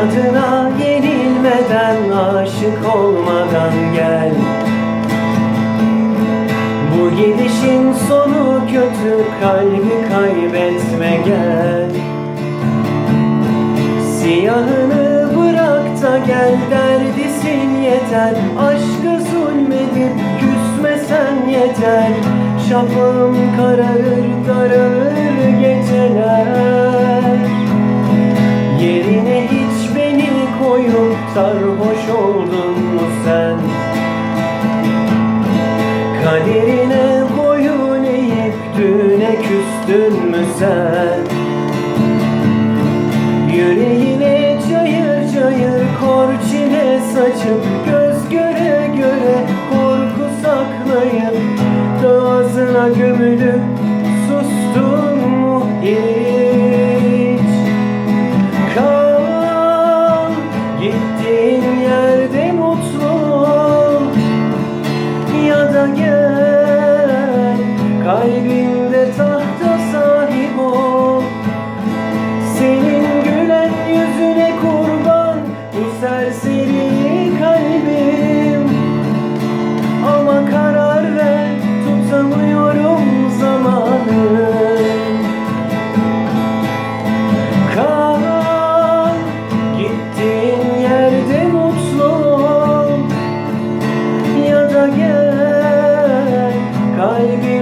inadına yenilmeden aşık olmadan gel. Bu gidişin sonu kötü kalbi kaybetme gel. Siyahını bırak da gel derdisin yeter. Aşkı zulmedip küsmesen yeter. Şafağım kararır daralır geceler. Sarhoş oldun mu sen? Kaderine boyun eğip düne küstün mü sen? Yüreğine cayır cayır kor çile saçıp gittiğin yerde mutlu Ya da gel kalbinde tahta sahip ol. Senin gülen yüzüne kurban bu serseri kalbim. Ama karar ver tutamıyorum zamanı. Kal gittiğin kalbim